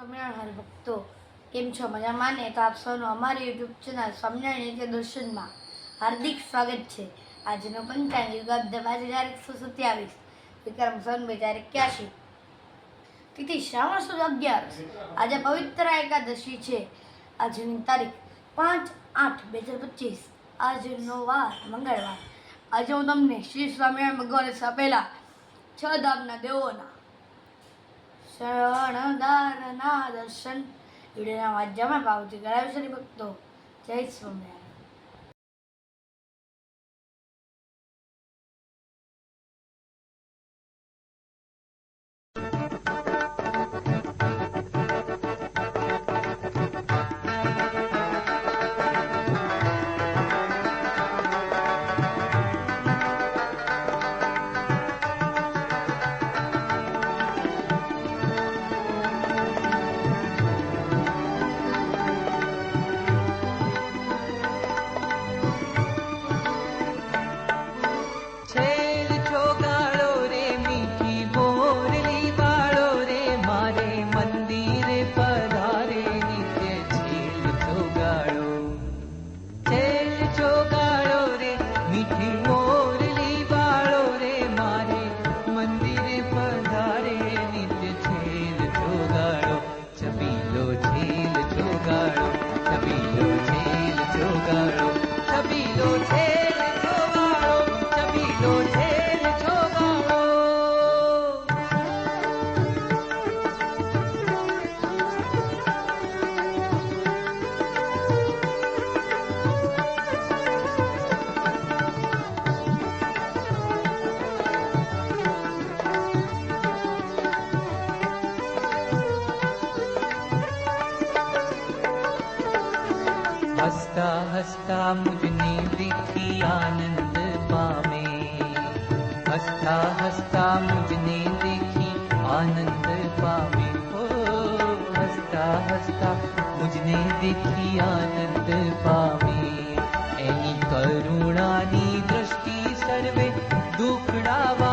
સ્વામિનારાયણ હરિભક્તો કેમ છો? મજામાં ને? તો આપ સૌનું અમારી યુટ્યુબ ચેનલ સ્વામિનારાયણ એટલે દર્શનમાં હાર્દિક સ્વાગત છે. આજનો પંચાંગ યુગાબ્દ પાંચ હજાર એકસો સત્યાવીસ. વિક્રમ સન બે હજાર એક્યાસી. તિથિ શ્રાવણ સુદ અગિયાર. આજે પવિત્ર એકાદશી છે. આજની તારીખ પાંચ આઠ બે હજાર પચીસ. આજનો વાર મંગળવાર. આજે હું તમને શ્રી સ્વામિનારાયણ ભગવાને સ્થાપેલા છ ધામના દેવોના શરણદારના દર્શન. વિડીયોના માધ્યમે ભાવથી કરાવી છે ભક્તો. જય સ્વામિનારાયણ. मुझने दिखी आनंद पामे हस्ता हस्ता मुझने दिखी आनंद पामे हो हस्ता हस्ता मुझने दिखी आनंद पामे एनी करुणानी दृष्टि सर्वे दुखडा वा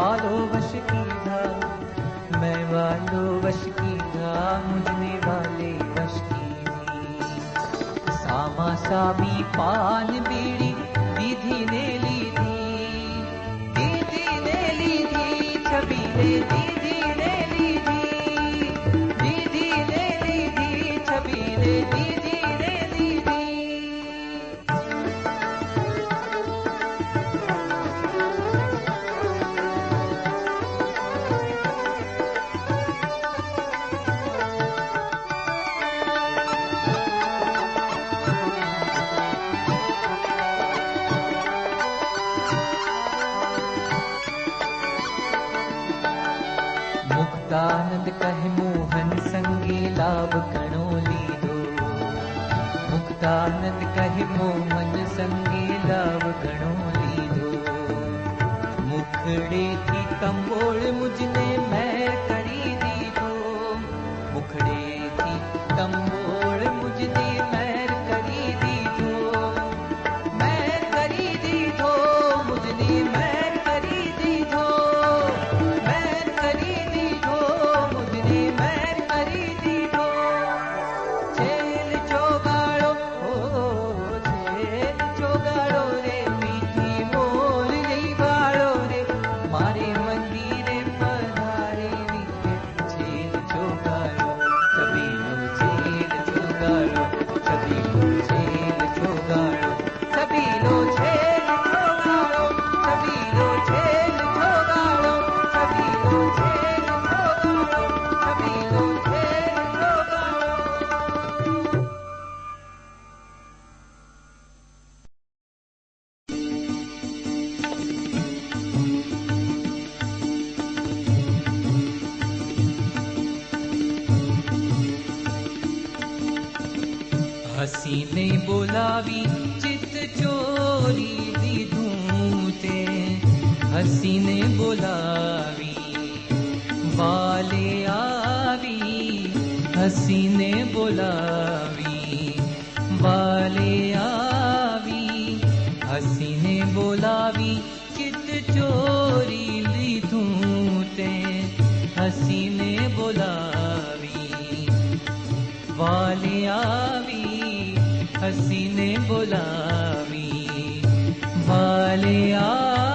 वालो वश की था मैं वालो वश की था मुझने वाले वशकी मशकी थी। मुमे वदकी समी पे विधि ने दी सदानंद कह मोहन संगे लाभ कणो लीधो। मुक्तानंद कह मोहन संगे लाभ कणो लो मुखड़े कहमोहन तंबोल मुझने मैं मुखे ति। मुखड़े 才可 हसिने बोला चित् चोरि धू ते हसिने बोला वी हसिने बोलि वले आवी। हसिने बोला चित् चोरि धूते हसि ने बोला वले हसीने ने वाले आ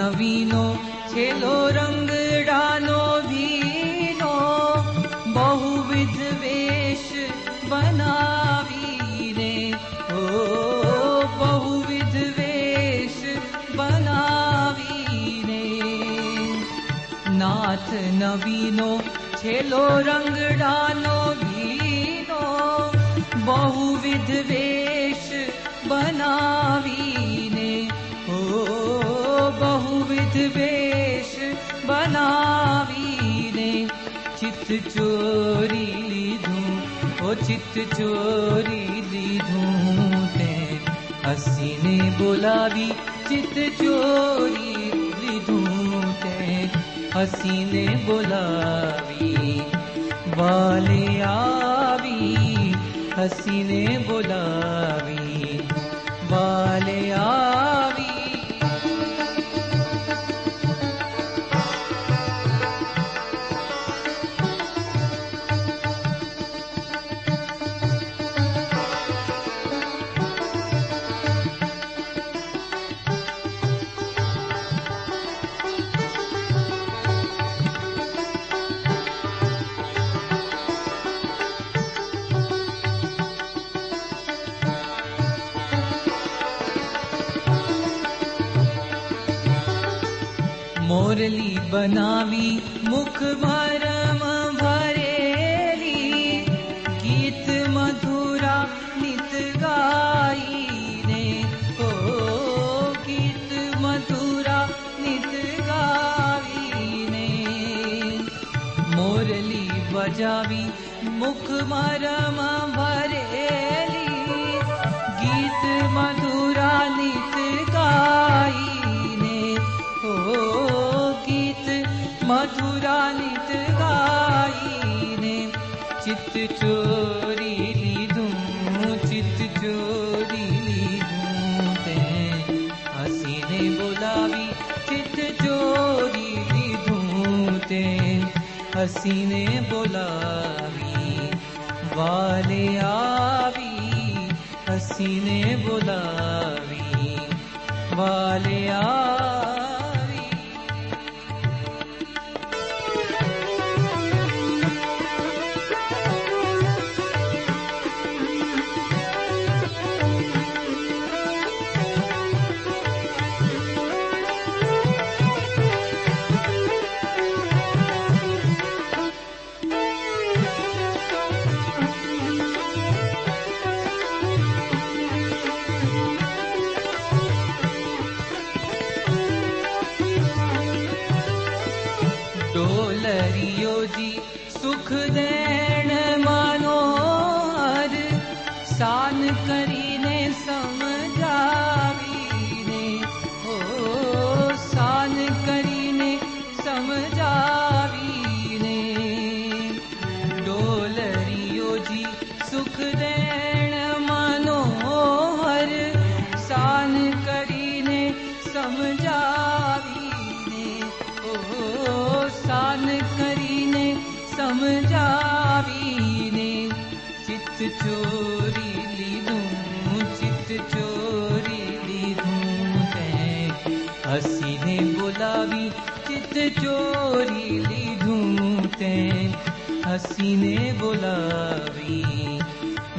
नवीनो चेलो रङ्गडा नो गीनो बहुविद्वे बनावि बहुविद्वे बनावि नाथ नवीनो चेल रङ्गडा नो गीनो बहुविद्वे वेश बनावीने। चित चोरी लिधु ओ चित चोरी लिधु ते। हसीने बोलावी चित चोरी लिधु ते। हसीने बोलावी वाले आवी। हसीने बोलावी મોરલી બનાવી मरली बनावि मुख मरम भरेीत मधुरा नित गाने ओ गीत मधुरा नितगे मरली बजावी मुख मरम भरी गीत मधुरा चित् चोरि चित् चोरि हसिने बोला चित् चोरि धू ते। हसीने बोलावी वाले आवी। हसीने बोलावी वाले आ करियो जी सुख देण मनोहर सान करीने समझावीने। शा समी शिने समजावीने डोलरियो जी सुख देण चाबी चित चोरी ली ढूंढते हसीने बुलावी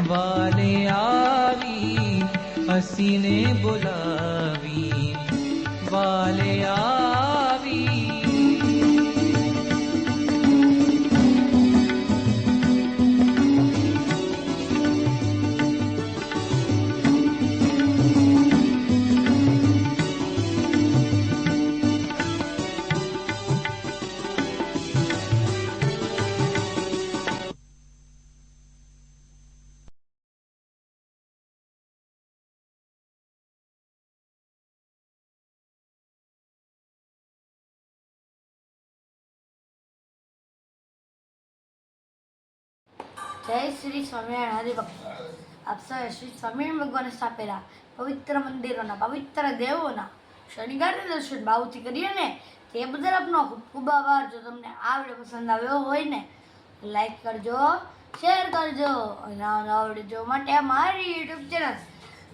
वाले आवी हसीने बुलावी वाले आ જય શ્રી સ્વામિનારાયણ હરિભક્ત. આપ સૌ શ્રી સ્વામિનારાયણ ભગવાને સ્થાપેલા પવિત્ર મંદિરોના, પવિત્ર દેવોના શનિગારના દર્શન ભાવથી કરીએ ને તે બદલ આપનો ખૂબ ખૂબ આભાર. જો તમને આ વીડિયો પસંદ આવ્યો હોય ને, લાઈક કરજો, શેર કરજો અને નવા વીડિયો માટે અમારી યુટ્યુબ ચેનલ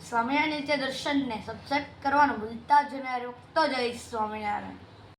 સ્વામિનારાયણ નિત્ય દર્શનને સબસ્ક્રાઈબ કરવાનું ભૂલતા જ નહીં. રોકતો જઈશ સ્વામિનારાયણ.